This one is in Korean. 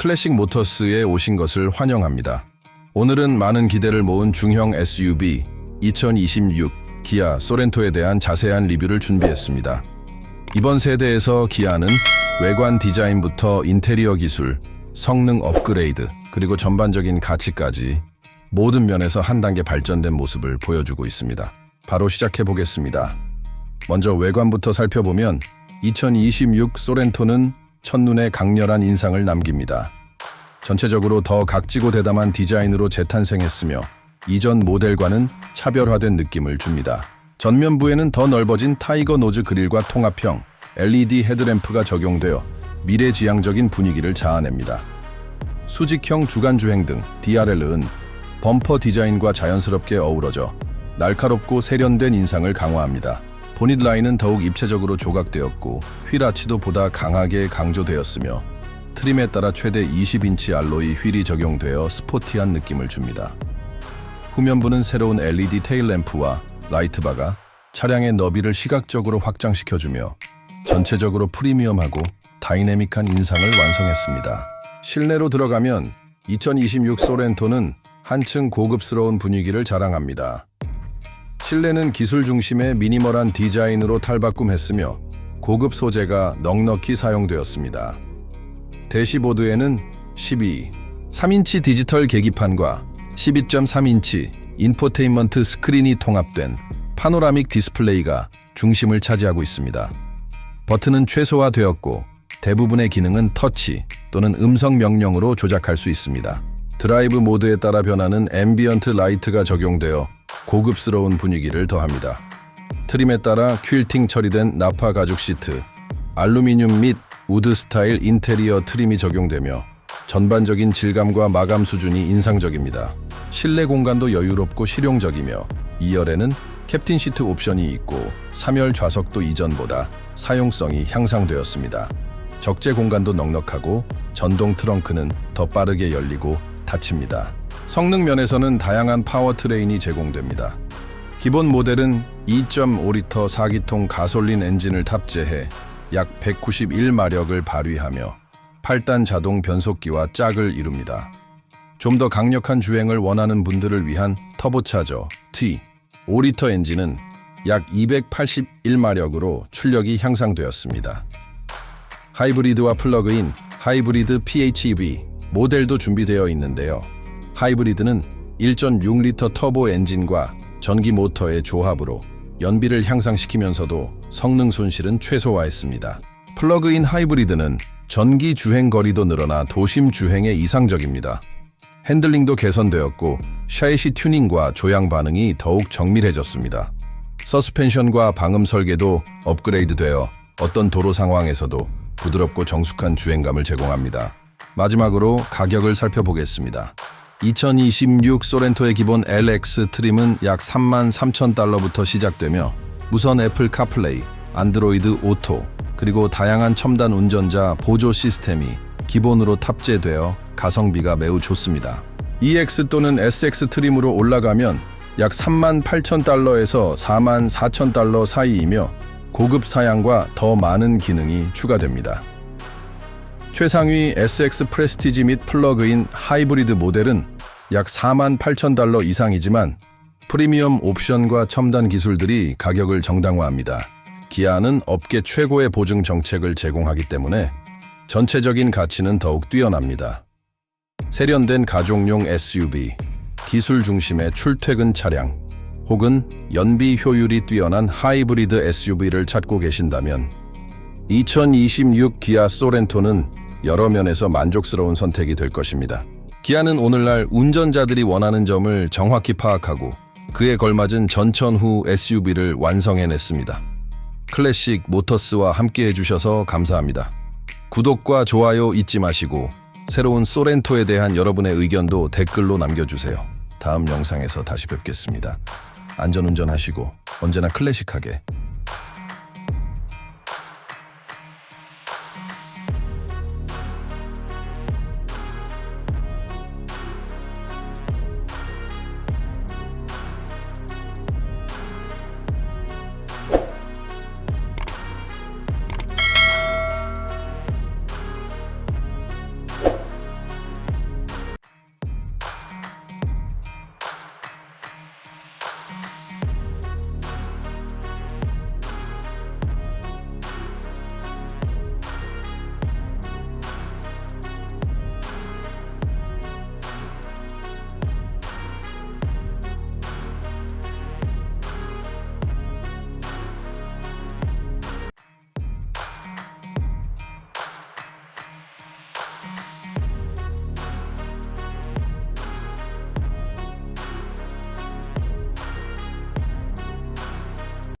클래식 모터스에 오신 것을 환영합니다. 오늘은 많은 기대를 모은 중형 SUV 2026 기아 소렌토에 대한 자세한 리뷰를 준비했습니다. 이번 세대에서 기아는 외관 디자인부터 인테리어 기술, 성능 업그레이드, 그리고 전반적인 가치까지 모든 면에서 한 단계 발전된 모습을 보여주고 있습니다. 바로 시작해 보겠습니다. 먼저 외관부터 살펴보면 2026 소렌토는 첫눈에 강렬한 인상을 남깁니다. 전체적으로 더 각지고 대담한 디자인으로 재탄생했으며 이전 모델과는 차별화된 느낌을 줍니다. 전면부에는 더 넓어진 타이거 노즈 그릴과 통합형 LED 헤드램프가 적용되어 미래지향적인 분위기를 자아냅니다. 수직형 주간 주행 등 DRL은 범퍼 디자인과 자연스럽게 어우러져 날카롭고 세련된 인상을 강화합니다. 보닛 라인은 더욱 입체적으로 조각되었고 휠아치도 보다 강하게 강조되었으며 트림에 따라 최대 20인치 알로이 휠이 적용되어 스포티한 느낌을 줍니다. 후면부는 새로운 LED 테일 램프와 라이트바가 차량의 너비를 시각적으로 확장시켜주며 전체적으로 프리미엄하고 다이내믹한 인상을 완성했습니다. 실내로 들어가면 2026 소렌토는 한층 고급스러운 분위기를 자랑합니다. 실내는 기술 중심의 미니멀한 디자인으로 탈바꿈했으며 고급 소재가 넉넉히 사용되었습니다. 대시보드에는 12, 3인치 디지털 계기판과 12.3인치 인포테인먼트 스크린이 통합된 파노라믹 디스플레이가 중심을 차지하고 있습니다. 버튼은 최소화되었고 대부분의 기능은 터치 또는 음성 명령으로 조작할 수 있습니다. 드라이브 모드에 따라 변하는 앰비언트 라이트가 적용되어 고급스러운 분위기를 더합니다. 트림에 따라 퀼팅 처리된 나파 가죽 시트, 알루미늄 및 우드 스타일 인테리어 트림이 적용되며 전반적인 질감과 마감 수준이 인상적입니다. 실내 공간도 여유롭고 실용적이며 2열에는 캡틴 시트 옵션이 있고 3열 좌석도 이전보다 사용성이 향상되었습니다. 적재 공간도 넉넉하고 전동 트렁크는 더 빠르게 열리고 닫힙니다. 성능 면에서는 다양한 파워트레인이 제공됩니다. 기본 모델은 2.5리터 4기통 가솔린 엔진을 탑재해 약 191마력을 발휘하며 8단 자동 변속기와 짝을 이룹니다. 좀 더 강력한 주행을 원하는 분들을 위한 터보차저 T 5리터 엔진은 약 281마력으로 출력이 향상되었습니다. 하이브리드와 플러그인 하이브리드 PHEV 모델도 준비되어 있는데요. 하이브리드는 1.6리터 터보 엔진과 전기 모터의 조합으로 연비를 향상시키면서도 성능 손실은 최소화했습니다. 플러그인 하이브리드는 전기 주행 거리도 늘어나 도심 주행에 이상적입니다. 핸들링도 개선되었고 샤이시 튜닝과 조향 반응이 더욱 정밀해졌습니다. 서스펜션과 방음 설계도 업그레이드되어 어떤 도로 상황에서도 부드럽고 정숙한 주행감을 제공합니다. 마지막으로 가격을 살펴보겠습니다. 2026 소렌토의 기본 LX 트림은 약 3만 3천 달러부터 시작되며 무선 애플 카플레이, 안드로이드 오토, 그리고 다양한 첨단 운전자 보조 시스템이 기본으로 탑재되어 가성비가 매우 좋습니다. EX 또는 SX 트림으로 올라가면 약 3만 8천 달러에서 4만 4천 달러 사이이며 고급 사양과 더 많은 기능이 추가됩니다. 최상위 SX 프레스티지 및 플러그인 하이브리드 모델은 약 4만 8천 달러 이상이지만 프리미엄 옵션과 첨단 기술들이 가격을 정당화합니다. 기아는 업계 최고의 보증 정책을 제공하기 때문에 전체적인 가치는 더욱 뛰어납니다. 세련된 가족용 SUV, 기술 중심의 출퇴근 차량, 혹은 연비 효율이 뛰어난 하이브리드 SUV를 찾고 계신다면 2026 기아 소렌토는 여러 면에서 만족스러운 선택이 될 것입니다. 기아는 오늘날 운전자들이 원하는 점을 정확히 파악하고 그에 걸맞은 전천 후 SUV를 완성해냈습니다. 클래식 모터스와 함께 해주셔서 감사합니다. 구독과 좋아요 잊지 마시고 새로운 소렌토에 대한 여러분의 의견도 댓글로 남겨주세요. 다음 영상에서 다시 뵙겠습니다. 안전운전하시고 언제나 클래식하게